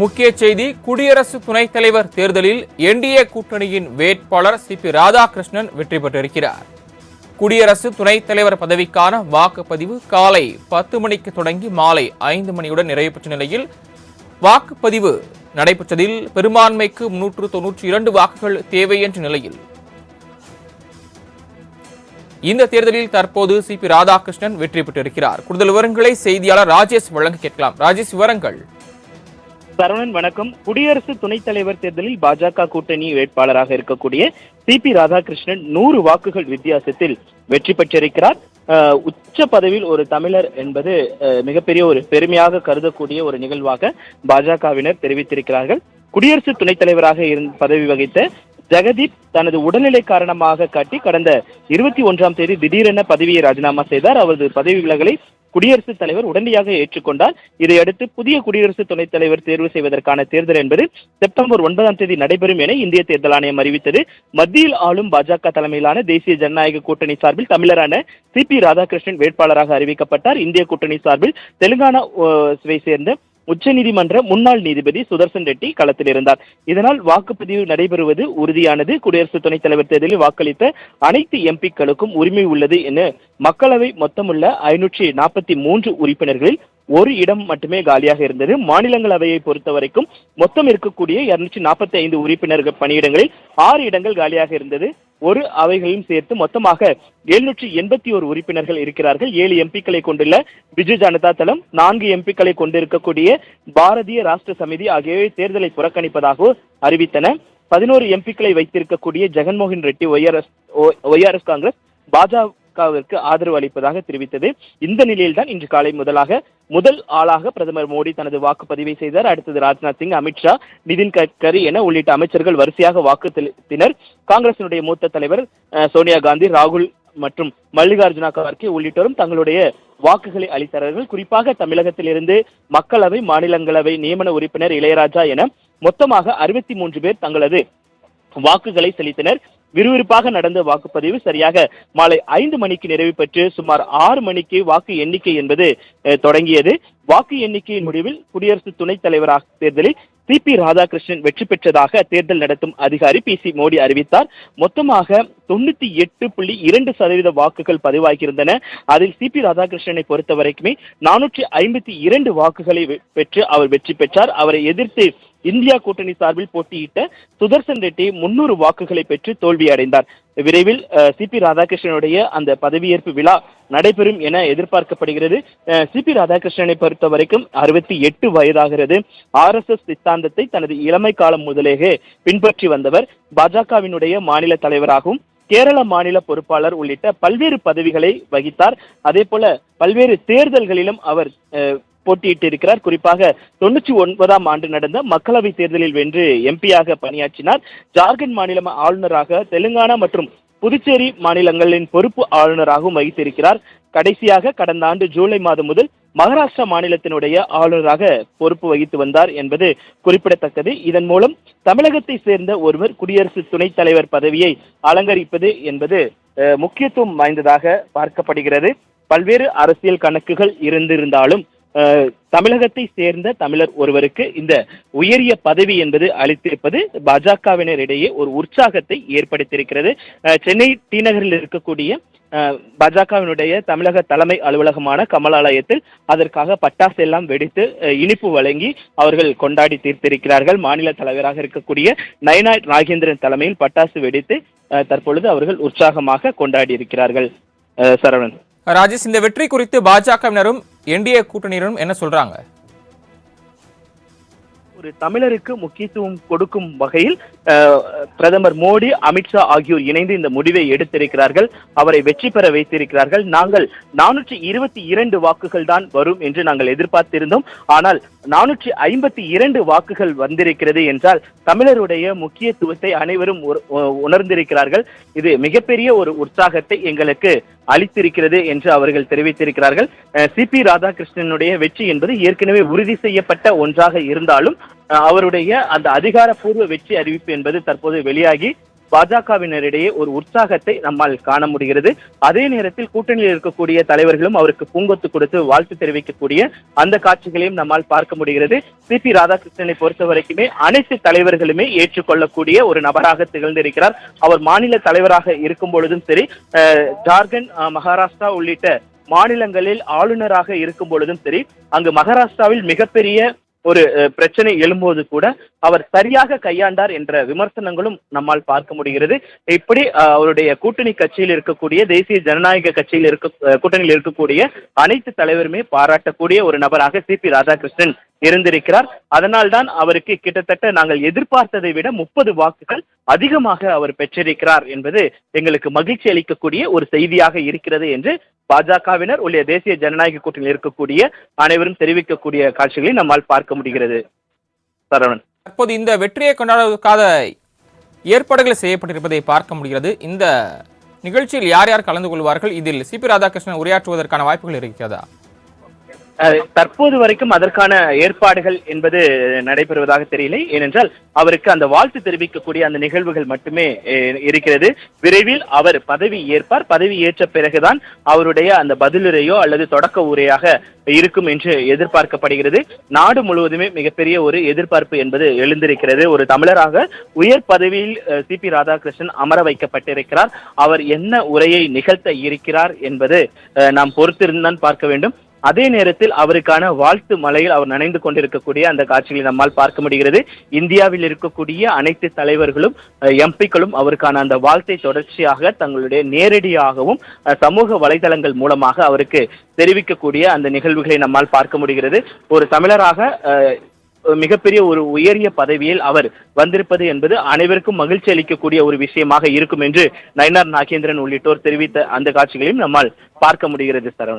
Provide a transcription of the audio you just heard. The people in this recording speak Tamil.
முக்கிய செய்தி குடியரசு துணைத் தலைவர் தேர்தலில் என்டிஏ கூட்டணியின் வேட்பாளர் சி பி ராதாகிருஷ்ணன் வெற்றி பெற்றிருக்கிறார். குடியரசு துணைத் தலைவர் பதவிக்கான வாக்குப்பதிவு காலை பத்து மணிக்கு தொடங்கி மாலை ஐந்து மணியுடன் நிறைவு பெற்ற நிலையில் வாக்குப்பதிவு நடைபெற்றதில் பெரும்பான்மைக்கு முன்னூற்று தொன்னூற்றி இரண்டு வாக்குகள் தேவை என்ற நிலையில். இந்த தேர்தலில் தற்போது சி பி ராதாகிருஷ்ணன் வெற்றி பெற்றிருக்கிறார். கூடுதல் விவரங்களை செய்தியாளர் ராஜேஷ் வழங்க கேட்கலாம். ராஜேஷ் விவரங்கள். சரவணன் வணக்கம். குடியரசு துணைத் தலைவர் தேர்தலில் பாஜக கூட்டணி வேட்பாளராக இருக்கக்கூடிய சி பி ராதாகிருஷ்ணன் நூறு வாக்குகள் வித்தியாசத்தில் வெற்றி பெற்றிருக்கிறார். உச்ச பதவியில் ஒரு தமிழர் என்பது மிகப்பெரிய ஒரு பெருமையாக கருதக்கூடிய ஒரு நிகழ்வாக பாஜகவினர் தெரிவித்திருக்கிறார்கள். குடியரசு துணைத் தலைவராக இருந்த பதவி வகித்த ஜெகதீப் தனது உடல்நிலை காரணமாக காட்டி கடந்த இருபத்தி ஒன்றாம் தேதி திடீரென பதவியை ராஜினாமா செய்தார். அவரது பதவி விலகலை குடியரசுத் தலைவர் உடனடியாக ஏற்றுக்கொண்டார். இதையடுத்து புதிய குடியரசு துணைத் தலைவர் தேர்வு செய்வதற்கான தேர்தல் என்பது செப்டம்பர் ஒன்பதாம் தேதி நடைபெறும் என இந்திய தேர்தல் ஆணையம் அறிவித்தது. மத்தியில் ஆளும் பாஜக தலைமையிலான தேசிய ஜனநாயக கூட்டணி சார்பில் தமிழரான சி பி ராதாகிருஷ்ணன் வேட்பாளராக அறிவிக்கப்பட்டார். இந்திய கூட்டணி சார்பில் தெலுங்கானாவை சேர்ந்த உச்சநீதிமன்ற முன்னாள் நீதிபதி சுதர்சன் ரெட்டி களத்தில் இருந்தார். இதனால் வாக்குப்பதிவு நடைபெறுவது உறுதியானது. குடியரசு துணைத் தலைவர் தேர்தலில் வாக்களித்த அனைத்து எம்பிக்களுக்கும் உரிமை உள்ளது என மக்களவை மொத்தமுள்ள ஐநூற்றி நாற்பத்தி மூன்று உறுப்பினர்களில் ஒரு இடம் மட்டுமே காலியாக இருந்தது. மாநிலங்களவையை பொறுத்த வரைக்கும் மொத்தம் இருக்கக்கூடிய இருநூற்றி நாற்பத்தி ஐந்து உறுப்பினர்கள் பணியிடங்களில் ஆறு இடங்கள் காலியாக இருந்தது. ஒரு அவைகளையும் சேர்த்து மொத்தமாக எழுநூற்றி எண்பத்தி ஒரு உறுப்பினர்கள் இருக்கிறார்கள். ஏழு எம்பிக்களை கொண்டுள்ள பிஜு ஜனதா தளம் நான்கு எம்பிக்களை கொண்டிருக்கக்கூடிய பாரதிய ராஷ்டிர சமிதி ஆகியவை தேர்தலை புறக்கணிப்பதாக அறிவித்தன. பதினோரு எம்பிக்களை வைத்திருக்கக்கூடிய ஜெகன்மோகன் ரெட்டி ஒய்ஆர்எஸ் ஒய்ஆர்எஸ் காங்கிரஸ் பாஜகவிற்கு ஆதரவு அளிப்பதாக தெரிவித்தது. இந்த நிலையில்தான் இன்று காலை முதலாக முதல் ஆளாக பிரதமர் மோடி தனது வாக்குப்பதிவை செய்தார். அடுத்தது ராஜ்நாத் சிங் அமித்ஷா நிதின் கட்கரி என உள்ளிட்ட அமைச்சர்கள் வரிசையாக வாக்கு செலுத்தினர் காங்கிரசினுடைய மூத்த தலைவர் சோனியா காந்தி ராகுல் மற்றும் மல்லிகார்ஜுனா கார்கே உள்ளிட்டோரும் தங்களுடைய வாக்குகளை அளித்தார்கள். குறிப்பாக தமிழகத்திலிருந்து மக்களவை மாநிலங்களவை நியமன உறுப்பினர் இளையராஜா என மொத்தமாக அறுபத்தி மூன்று பேர் தங்களது வாக்குகளை செலுத்தினர். விறுவிறுப்பாக நடந்த வாக்குப்பதிவு சரியாக மாலை ஐந்து மணிக்கு நிறைவு பெற்று சுமார் ஆறு மணிக்கு வாக்கு எண்ணிக்கை என்பது தொடங்கியது. வாக்கு எண்ணிக்கையின் முடிவில் குடியரசு துணைத் தலைவராக தேர்தலில் சி பி ராதாகிருஷ்ணன் வெற்றி பெற்றதாக தேர்தல் நடத்தும் அதிகாரி பி சி மோடி அறிவித்தார். மொத்தமாக தொண்ணூத்தி எட்டு புள்ளி இரண்டு சதவீத வாக்குகள் பதிவாகியிருந்தன. அதில் சி பி ராதாகிருஷ்ணனை பொறுத்த வரைக்குமே நானூற்றி ஐம்பத்தி இரண்டு வாக்குகளை வெ- பெற்று அவர் வெற்றி பெற்றார். அவரை எதிர்த்து இந்தியா கூட்டணி சார்பில் போட்டியிட்ட சுதர்சன் ரெட்டி முன்னூறு வாக்குகளை பெற்று தோல்வி அடைந்தார் விரைவில் சி பி ராதாகிருஷ்ணனுடைய அந்த பதவியேற்பு விழா நடைபெறும் என எதிர்பார்க்கப்படுகிறது. சி பி ராதாகிருஷ்ணனை பொறுத்த வரைக்கும் அறுபத்தி எட்டு வயதாகிறது. ஆர் எஸ் எஸ் சித்தாந்தத்தை தனது இளமை காலம் முதலேயே பின்பற்றி வந்தவர் பாஜகவினுடைய மாநில தலைவராகவும் கேரள மாநில பொறுப்பாளர் உள்ளிட்ட பல்வேறு பதவிகளை வகித்தார். அதே போல பல்வேறு தேர்தல்களிலும் அவர் போட்டியிட்டு போட்டியிட்டிருக்கிறார் குறிப்பாக தொண்ணூற்றி ஒன்பதாம் ஆண்டு நடந்த மக்களவை தேர்தலில் வென்று எம்பியாக பணியாற்றினார். ஜார்க்கண்ட் மாநில ஆளுநராக தெலுங்கானா மற்றும் புதுச்சேரி மாநிலங்களின் பொறுப்பு ஆளுநராகவும் வகித்திருக்கிறார். கடைசியாக கடந்த ஆண்டு ஜூலை மாதம் முதல் மகாராஷ்டிரா மாநிலத்தினுடைய ஆளுநராக பொறுப்பு வகித்து வந்தார் என்பது குறிப்பிடத்தக்கது. இதன் மூலம் தமிழகத்தை சேர்ந்த ஒருவர் குடியரசு துணைத் தலைவர் பதவியை அலங்கரிப்பது என்பது அஹ், முக்கியத்துவம் வாய்ந்ததாக பார்க்கப்படுகிறது. பல்வேறு அரசியல் கணக்குகள் இருந்திருந்தாலும் தமிழகத்தை சேர்ந்த தமிழர் ஒருவருக்கு இந்த உயரிய பதவி என்பது அளித்திருப்பது பாஜகவினரிடையே ஒரு உற்சாகத்தை ஏற்படுத்தியிருக்கிறது. சென்னை டி நகரில் இருக்கக்கூடிய பாஜகவினுடைய தமிழக தலைமை அலுவலகமான கமலாலயத்தில் அதற்காக பட்டாசு எல்லாம் வெடித்து இனிப்பு வழங்கி அவர்கள் கொண்டாடி தீர்த்திருக்கிறார்கள். மாநில தலைவராக இருக்கக்கூடிய நயனா நாகேந்திரன் தலைமையில் பட்டாசு வெடித்து தற்பொழுது அவர்கள் உற்சாகமாக கொண்டாடி இருக்கிறார்கள் அஹ், சரவணன். ராஜேஷ் இந்த வெற்றி குறித்து பாஜகவினரும் என்டிஏ கூட்டணியினரும் என்ன சொல்றாங்க? ஒரு தமிழருக்கு முக்கியத்துவம் கொடுக்கும் வகையில் பிரதமர் மோடி அமித்ஷா ஆகியோர் இணைந்து இந்த முடிவை எடுத்திருக்கிறார்கள். அவரை வெற்றி பெற வைத்திருக்கிறார்கள். நாங்கள் நானூற்றி இருபத்தி இரண்டு வாக்குகள் தான் வரும் என்று நாங்கள் எதிர்பார்த்திருந்தோம். ஆனால் நானூற்றி ஐம்பத்தி இரண்டு வாக்குகள் வந்திருக்கிறது என்றால் தமிழருடைய முக்கியத்துவத்தை அனைவரும் உணர்ந்திருக்கிறார்கள். இது மிகப்பெரிய ஒரு உற்சாகத்தை எங்களுக்கு அளித்திருக்கிறது என்று அவர்கள் தெரிவித்திருக்கிறார்கள். சி பி ராதாகிருஷ்ணனுடைய வெற்றி என்பது ஏற்கனவே உறுதி செய்யப்பட்ட ஒன்றாக இருந்தாலும் அவருடைய அந்த அதிகாரப்பூர்வ வெற்றி அறிவிப்பு என்பது தற்போது வெளியாகி பாஜகவினரிடையே ஒரு உற்சாகத்தை நம்மால் காண முடிகிறது. அதே நேரத்தில் கூட்டணியில் இருக்கக்கூடிய தலைவர்களும் அவருக்கு பூங்கொத்து கொடுத்து வாழ்த்து தெரிவிக்கக்கூடிய அந்த காட்சிகளையும் நம்மால் பார்க்க முடிகிறது. சி. பி. ராதாகிருஷ்ணனை பொறுத்த வரைக்குமே அனைத்து தலைவர்களுமே ஏற்றுக்கொள்ளக்கூடிய ஒரு நபராக திகழ்ந்திருக்கிறார். அவர் மாநில தலைவராக இருக்கும் பொழுதும் சரி ஜார்க்கண்ட் மகாராஷ்டிரா உள்ளிட்ட மாநிலங்களில் ஆளுநராக இருக்கும் பொழுதும் சரி அங்கு மகாராஷ்டிராவில் மிகப்பெரிய ஒரு பிரச்சனை எழும்போது கூட அவர் சரியாக கையாண்டார் என்ற விமர்சனங்களும் நம்மால் பார்க்க முடிகிறது. இப்படி அவருடைய கூட்டணி கட்சியில் இருக்கக்கூடிய தேசிய ஜனநாயக கட்சியில் இருக்க கூட்டணியில் இருக்கக்கூடிய அனைத்து தலைவருமே பாராட்டக்கூடிய ஒரு நபராக சி பி ராதாகிருஷ்ணன் இருந்திருக்கிறார். அதனால்தான் அவருக்கு கிட்டத்தட்ட நாங்கள் எதிர்பார்த்ததை விட முப்பது வாக்குகள் அதிகமாக அவர் பெற்றிருக்கிறார் என்பது எங்களுக்கு மகிழ்ச்சி அளிக்கக்கூடிய ஒரு செய்தியாக இருக்கிறது என்று பாஜகவினர் உள்ளிய தேசிய ஜனநாயக கூட்டணியில் இருக்கக்கூடிய அனைவரும் தெரிவிக்கக்கூடிய காட்சிகளை நம்மால் பார்க்க முடிகிறது. சரவணன். தற்போது இந்த வெற்றியை கொண்டாடுவதற்காக ஏற்பாடுகள் செய்யப்பட்டிருப்பதை பார்க்க முடிகிறது. இந்த நிகழ்ச்சியில் யார் யார் கலந்து கொள்வார்கள்? இதில் சி பி ராதாகிருஷ்ணன் உரையாற்றுவதற்கான வாய்ப்புகள் இருக்கிறதா? தற்போது வரைக்கும் அதற்கான ஏற்பாடுகள் என்பது நடைபெறுவதாக தெரியலை. ஏனென்றால் அவருக்கு அந்த வாழ்த்து தெரிவிக்கக்கூடிய அந்த நிகழ்வுகள் மட்டுமே இருக்கிறது. விரைவில் அவர் பதவி ஏற்பார். பதவி ஏற்ற பிறகுதான் அவருடைய அந்த பதிலுரையோ அல்லது தொடக்க உரையாக இருக்கும் என்று எதிர்பார்க்கப்படுகிறது. நாடு முழுவதுமே மிகப்பெரிய ஒரு எதிர்பார்ப்பு என்பது எழுந்திருக்கிறது. ஒரு தமிழராக உயர் பதவியில் சி. பி. ராதாகிருஷ்ணன் அமர வைக்கப்பட்டிருக்கிறார். அவர் என்ன உரையை நிகழ்த்த இருக்கிறார் என்பது நாம் பொறுத்திருந்தான் பார்க்க வேண்டும். அதே நேரத்தில் அவருக்கான வாழ்த்து மலையில் அவர் நனைந்து கொண்டிருக்கக்கூடிய அந்த காட்சிகளை நம்மால் பார்க்க முடிகிறது. இந்தியாவில் இருக்கக்கூடிய அனைத்து தலைவர்களும் எம்பிக்களும் அவருக்கான அந்த வாழ்த்தை தொடர்ச்சியாக தங்களுடைய நேரடியாகவும் சமூக வலைதளங்கள் மூலமாக அவருக்கு தெரிவிக்கக்கூடிய அந்த நிகழ்வுகளை நம்மால் பார்க்க முடிகிறது. ஒரு தமிழராக அஹ், மிகப்பெரிய ஒரு உயரிய பதவியில் அவர் வந்திருப்பது என்பது அனைவருக்கும் மகிழ்ச்சி அளிக்கக்கூடிய ஒரு விஷயமாக இருக்கும் என்று நயனார் நாகேந்திரன் உள்ளிட்டோர் தெரிவித்த அந்த காட்சிகளையும் நம்மால் பார்க்க முடிகிறது சரவணன்.